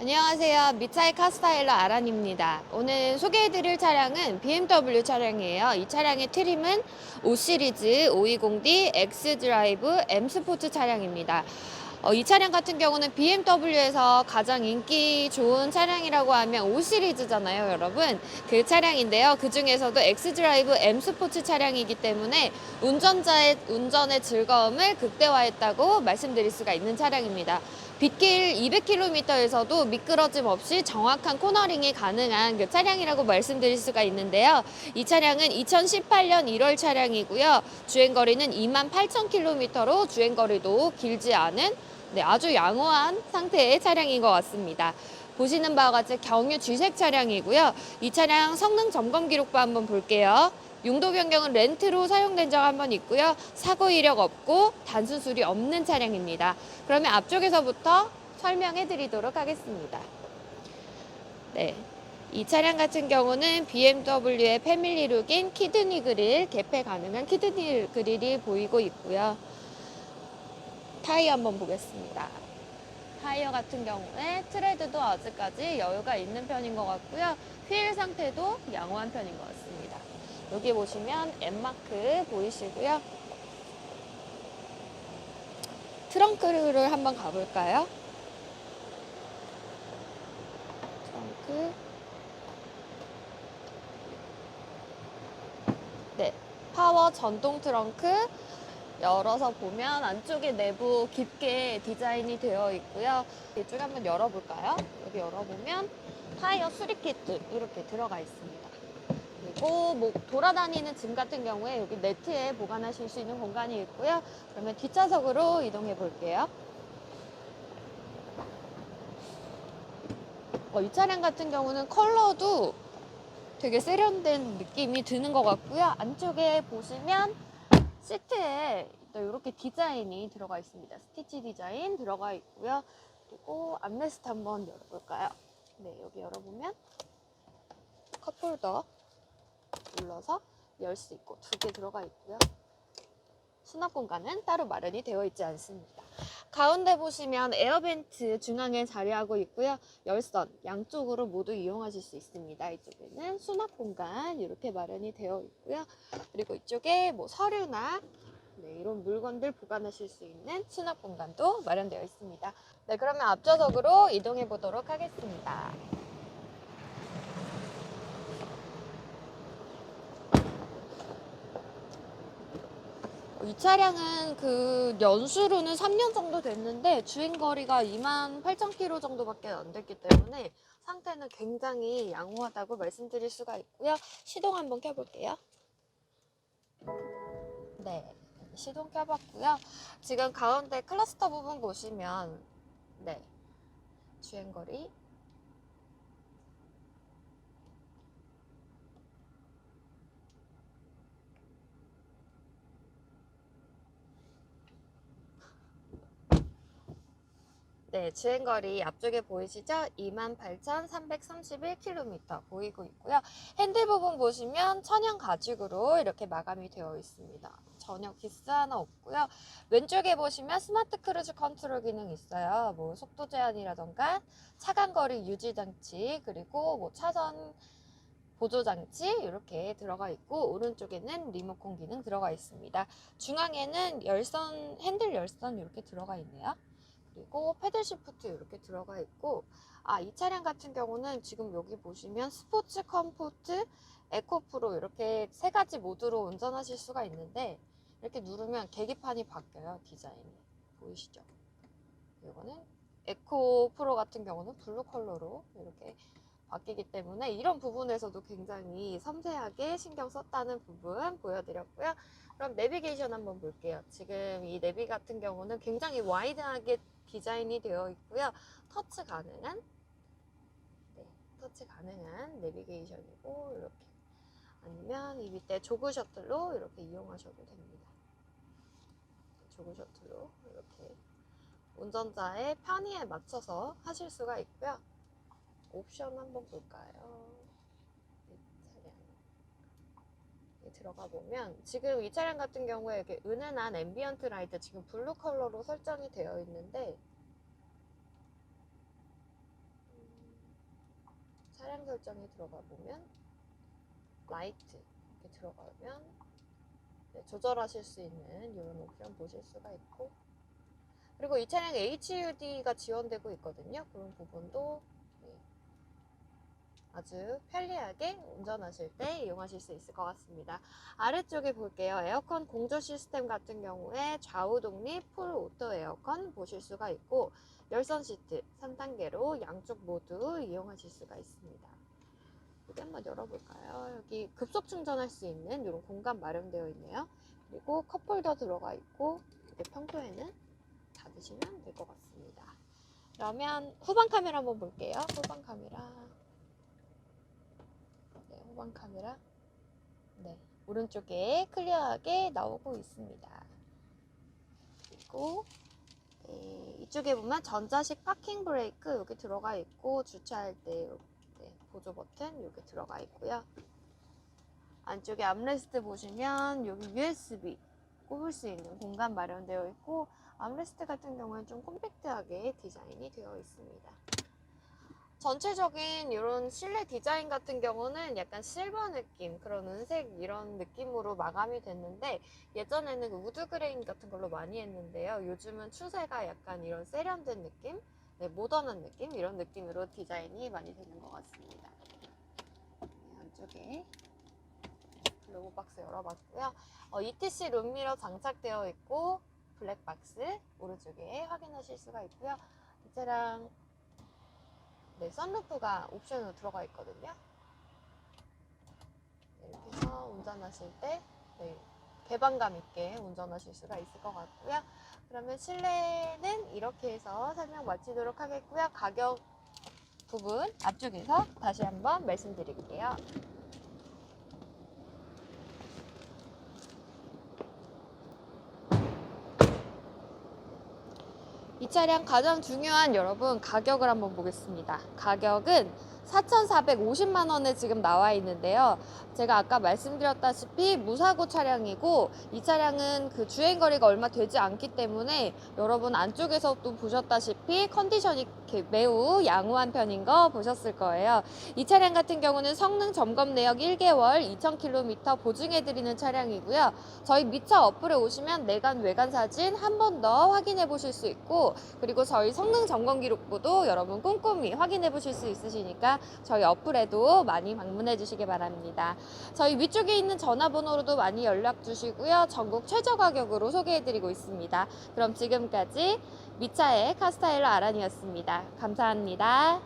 안녕하세요. 미차이 카스타일러 아란입니다. 오늘 소개해드릴 차량은 BMW 차량이에요. 이 차량의 트림은 5시리즈 520D X 드라이브 M 스포츠 차량입니다. 어, 이 차량 같은 경우는 BMW에서 가장 인기 좋은 차량이라고 하면 5시리즈잖아요, 여러분. 그 차량인데요. 그 중에서도 X 드라이브 M 스포츠 차량이기 때문에 운전자의 운전의 즐거움을 극대화했다고 말씀드릴 수가 있는 차량입니다. 빗길 200km에서도 미끄러짐 없이 정확한 코너링이 가능한 그 차량이라고 말씀드릴 수가 있는데요. 이 차량은 2018년 1월 차량이고요. 주행거리는 28,000km로 주행거리도 길지 않은 네, 아주 양호한 상태의 차량인 것 같습니다. 보시는 바와 같이 경유 G색 차량이고요. 이 차량 성능 점검 기록부 한번 볼게요. 용도 변경은 렌트로 사용된 적 한 번 있고요. 사고 이력 없고 단순 수리 없는 차량입니다. 그러면 앞쪽에서부터 설명해 드리도록 하겠습니다. 네. 이 차량 같은 경우는 BMW의 패밀리룩인 키드니 그릴, 개폐 가능한 키드니 그릴이 보이고 있고요. 타이어 한번 보겠습니다. 타이어 같은 경우에 트레드도 아직까지 여유가 있는 편인 것 같고요. 휠 상태도 양호한 편인 것 같습니다. 여기 보시면 M마크 보이시고요. 트렁크를 한번 가볼까요? 트렁크. 네, 파워 전동 트렁크 열어서 보면 안쪽에 내부 깊게 디자인이 되어 있고요. 이쪽에 한번 열어볼까요? 여기 열어보면 타이어 수리 키트 이렇게 들어가 있습니다. 그리고 뭐 돌아다니는 짐 같은 경우에 여기 네트에 보관하실 수 있는 공간이 있고요. 그러면 뒷좌석으로 이동해 볼게요. 어, 이 차량 같은 경우는 컬러도 되게 세련된 느낌이 드는 것 같고요. 안쪽에 보시면 시트에 이렇게 디자인이 들어가 있습니다. 스티치 디자인 들어가 있고요. 그리고 암레스트 한번 열어볼까요? 네, 여기 열어보면 컵홀더 눌러서 열 수 있고 두 개 들어가 있고요. 수납 공간은 따로 마련이 되어 있지 않습니다. 가운데 보시면 에어벤트 중앙에 자리하고 있고요. 열선 양쪽으로 모두 이용하실 수 있습니다. 이쪽에는 수납 공간 이렇게 마련이 되어 있고요. 그리고 이쪽에 뭐 서류나 네, 이런 물건들 보관하실 수 있는 수납 공간도 마련되어 있습니다. 네, 그러면 앞좌석으로 이동해 보도록 하겠습니다. 이 차량은 그 연수로는 3년 정도 됐는데 주행 거리가 2만 8천 킬로 정도밖에 안 됐기 때문에 상태는 굉장히 양호하다고 말씀드릴 수가 있고요. 시동 한번 켜볼게요. 네, 시동 켜봤고요. 지금 가운데 클러스터 부분 보시면 네, 주행 거리 네, 주행거리 앞쪽에 보이시죠? 28,331km 보이고 있고요. 핸들 부분 보시면 천연 가죽으로 이렇게 마감이 되어 있습니다. 전혀 기스 하나 없고요. 왼쪽에 보시면 스마트 크루즈 컨트롤 기능 있어요. 뭐 속도 제한이라던가 차간 거리 유지 장치 그리고 뭐 차선 보조 장치 이렇게 들어가 있고 오른쪽에는 리모컨 기능 들어가 있습니다. 중앙에는 열선 핸들 열선 이렇게 들어가 있네요. 그리고 패들 시프트 이렇게 들어가 있고 아 이 차량 같은 경우는 지금 여기 보시면 스포츠 컴포트 에코 프로 이렇게 세 가지 모드로 운전하실 수가 있는데 이렇게 누르면 계기판이 바뀌어요 디자인이. 보이시죠? 이거는 에코 프로 같은 경우는 블루 컬러로 이렇게 바뀌기 때문에 이런 부분에서도 굉장히 섬세하게 신경 썼다는 부분 보여드렸고요. 그럼 내비게이션 한번 볼게요. 지금 이 내비 같은 경우는 굉장히 와이드하게 디자인이 되어 있고요. 터치 가능한 네, 터치 가능한 내비게이션이고 이렇게 아니면 이 밑에 조그 셔틀로 이렇게 이용하셔도 됩니다. 조그 셔틀로 이렇게 운전자의 편의에 맞춰서 하실 수가 있고요. 옵션 한번 볼까요? 이 차량 들어가 보면 지금 이 차량 같은 경우에 이렇게 은은한 앰비언트 라이트 지금 블루 컬러로 설정이 되어 있는데 차량 설정에 들어가 보면 라이트 이렇게 들어가면 네, 조절하실 수 있는 이런 옵션 보실 수가 있고 그리고 이 차량 HUD가 지원되고 있거든요. 그런 부분도 네, 아주 편리하게 운전하실 때 이용하실 수 있을 것 같습니다. 아래쪽에 볼게요. 에어컨 공조 시스템 같은 경우에 좌우 독립 풀 오토 에어컨 보실 수가 있고 열선 시트 3단계로 양쪽 모두 이용하실 수가 있습니다. 여기 한번 열어볼까요? 여기 급속 충전할 수 있는 이런 공간 마련되어 있네요. 그리고 컵홀더 들어가 있고 평소에는 닫으시면 될 것 같습니다. 그러면 후방 카메라 한번 볼게요. 후방 카메라. 네, 후방 카메라. 네, 오른쪽에 클리어하게 나오고 있습니다. 그리고 네, 이쪽에 보면 전자식 파킹 브레이크 여기 들어가 있고 주차할 때 네, 보조 버튼 여기 들어가 있고요. 안쪽에 암레스트 보시면 여기 USB 꼽을 수 있는 공간 마련되어 있고 암레스트 같은 경우는 좀 콤팩트하게 디자인이 되어 있습니다. 전체적인 이런 실내 디자인 같은 경우는 약간 실버 느낌, 그런 은색 이런 느낌으로 마감이 됐는데 예전에는 그 우드 그레인 같은 걸로 많이 했는데요. 요즘은 추세가 약간 이런 세련된 느낌, 네, 모던한 느낌 이런 느낌으로 디자인이 많이 되는 것 같습니다. 네, 안쪽에 글로브 박스 열어봤고요. 어, ETC 룸미러 장착되어 있고 블랙박스 오른쪽에 확인하실 수가 있고요. 이 차량 네, 썬루프가 옵션으로 들어가 있거든요. 네, 이렇게 해서 운전하실 때 네, 개방감 있게 운전하실 수가 있을 것 같고요. 그러면 실내는 이렇게 해서 설명 마치도록 하겠고요. 가격 부분 앞쪽에서 다시 한번 말씀드릴게요. 이 차량 가장 중요한 여러분 가격을 한번 보겠습니다. 가격은 4,450만 원에 지금 나와 있는데요. 제가 아까 말씀드렸다시피 무사고 차량이고 이 차량은 그 주행 거리가 얼마 되지 않기 때문에 여러분 안쪽에서 또 보셨다시피 컨디션이 이렇게 매우 양호한 편인 거 보셨을 거예요. 이 차량 같은 경우는 성능 점검 내역 1개월 2,000km 보증해 드리는 차량이고요. 저희 미차 어플에 오시면 내관 외관 사진 한 번 더 확인해 보실 수 있고 그리고 저희 성능 점검 기록부도 여러분 꼼꼼히 확인해 보실 수 있으시니까 저희 어플에도 많이 방문해 주시기 바랍니다. 저희 위쪽에 있는 전화번호로도 많이 연락 주시고요. 전국 최저 가격으로 소개해 드리고 있습니다. 그럼 지금까지 미차의 카스타일러 아란이었습니다. 감사합니다.